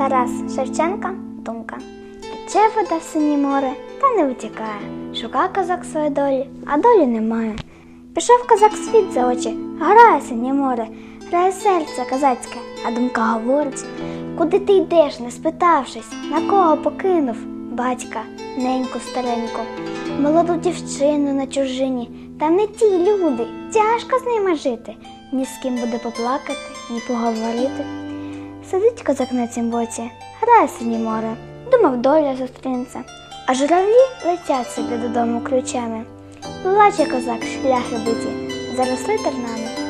Тарас Шевченка думка. Тече вода в синє море, та не втікає. Шука козак своєї долі, а долі немає. Пішов козак світ за очі, грає синє море, грає серце козацьке, а думка говорить, куди ти йдеш, не спитавшись, на кого покинув батька, неньку стареньку, молоду дівчину на чужині, та не ті люди, тяжко з ними жити, ні з ким буде поплакати, ні поговорити. Сидить козак на цім боці, грає синє море, думав доля зустрінеться, а журавлі летять собі додому ключами. Плаче козак, шляхи биті, заросли тернами.